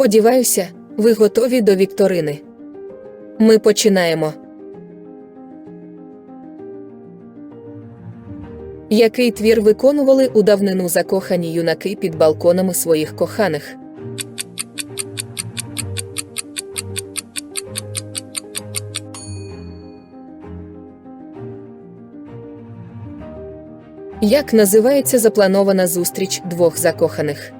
Сподіваюся, ви готові до вікторини. Ми починаємо. Який твір виконували у давнину закохані юнаки під балконами своїх коханих? Як називається запланована зустріч двох закоханих?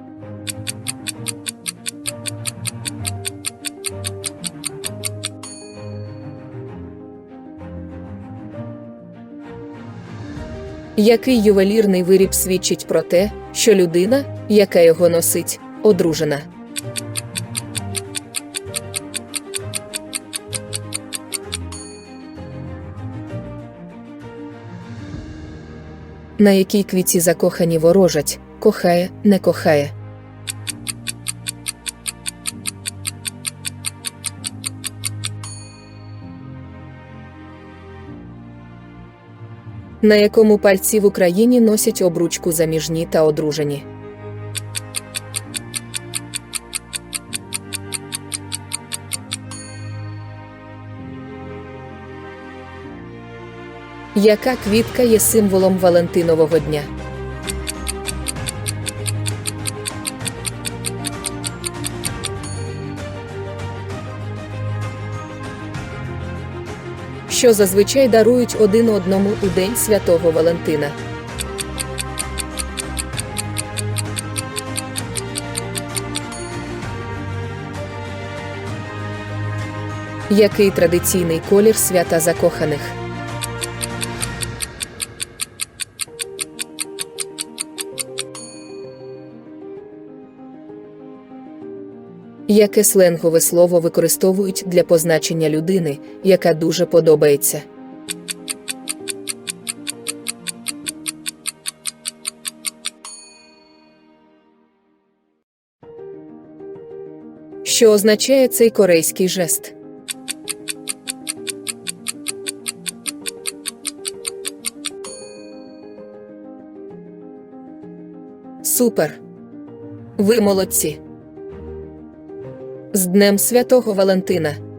Який ювелірний виріб свідчить про те, що людина, яка його носить, одружена? На якій квіті закохані ворожать, кохає, не кохає. На якому пальці в Україні носять обручку заміжні та одружені. Яка квітка є символом Валентинового дня? Що зазвичай дарують один одному у День Святого Валентина? Який традиційний колір свята закоханих? Яке сленгове слово використовують для позначення людини, яка дуже подобається? Що означає цей корейський жест? Супер! Ви молодці! З Днем Святого Валентина!